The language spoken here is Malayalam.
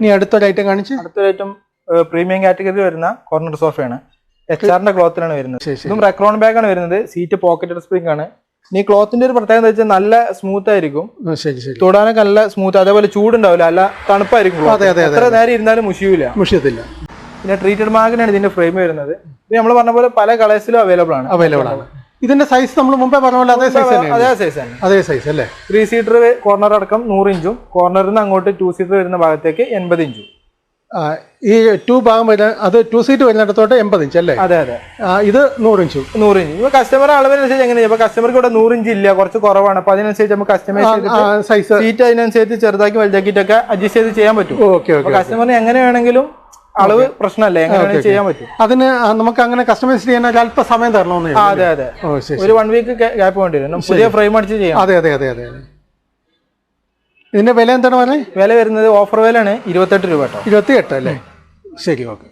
ഇനി അടുത്തൊരു ഐറ്റം കാണിച്ചു? അടുത്തൊരു ഐറ്റം പ്രീമിയം കാറ്റഗറി വരുന്ന കോർണർ സോഫയാണ് എച്ച് ആറിന്റെ ക്ലോത്തിലാണ് വരുന്നത്. ഇതും റെക്രോൺ ബാഗ് ആണ് വരുന്നത്. സീറ്റ് പോക്കറ്റഡ് സ്പ്രിംഗ് ആണ്. ഇനി ക്ലോത്തിന്റെ ഒരു പ്രത്യേകത എന്താ വെച്ചാൽ നല്ല സ്മൂത്ത് ആയിരിക്കും. ഉം, ശരി ശരി. തൊടാനൊക്കെ നല്ല സ്മൂത്ത് അതേപോലെ ചൂടുണ്ടാവില്ല. അല്ല തണുപ്പായിരിക്കും എത്ര നേരം ഇരുന്നാലും മുഷിയൂല. മുഷിയത്തില്ല. പിന്നെ ട്രീറ്റഡ് മാഗിനാണ് ഇതിന്റെ ഫ്രെയിം വരുന്നത്. ഇത് നമ്മൾ പറഞ്ഞ പോലെ പല കളേഴ്സിലും അവൈലബിൾ ആണ്. അവൈലബിൾ ആണ്. ഇതിന്റെ സൈസ് നമ്മൾ മുമ്പേ പറഞ്ഞ പോലെ അതേ സൈസ് അതേ സൈസ് അതേ സൈസ് അല്ലേ? ത്രീ സീറ്റർ കോർണർ അടക്കം നൂറ് ഇഞ്ചും. കോർണറിൽ നിന്ന് അങ്ങോട്ട് ടു സീറ്റർ വരുന്ന ഭാഗത്തേക്ക് എൺപത് ഇഞ്ചും. ഈ ടു ഭാഗം വരുന്ന അത് ടു സീറ്റ് വരുന്നിടത്തോട്ട് എൺപത് ഇഞ്ച് അല്ലേ? അതെ അതെ. ഇത് നൂറ് ഇഞ്ചും. നൂറ് ഇഞ്ച്. ഇപ്പൊ കസ്റ്റമർ അളവിനനുസരിച്ച് എങ്ങനെയാ? ഇപ്പൊ കസ്റ്റമർക്ക് ഇവിടെ നൂറ് ഇഞ്ച് ഇല്ല കുറച്ച് കുറവാണ്. അപ്പൊ അതിനനുസരിച്ച് നമുക്ക് കസ്റ്റമൈസ് സൈസ് സീറ്റ് അതിനനുസരിച്ച് ചെറുതാക്കി വലുതാക്കിയിട്ടൊക്കെ അഡ്ജസ്റ്റ് ചെയ്ത് ചെയ്യാൻ പറ്റും. ഓക്കെ അപ്പൊ ഓക്കെ കസ്റ്റമറിന് എങ്ങനെ വേണമെങ്കിലും അളവ് പ്രശ്നമല്ലേ? എങ്ങനെ ചെയ്യാൻ പറ്റും. അതിന് നമുക്ക് അങ്ങനെ കസ്റ്റമൈസ് ചെയ്യാൻ അല്പ സമയം തരണമെന്ന് അതെ അതെ. ഒരു വൺ വീക്ക് ഗ്യാപ്പ് വേണ്ടി വരും. പുതിയ ഫ്രെയിം അടിച്ച് ചെയ്യാം. അതെ അതെ അതെ അതെ അതെ. ഇതിന്റെ വില എന്താണ് പറഞ്ഞത് വില വരുന്നത് ഓഫർ വിലയാണ് ഇരുപത്തെട്ട് രൂപ കേട്ടോ. ഇരുപത്തി എട്ട് അല്ലേ ശരി ഓക്കെ.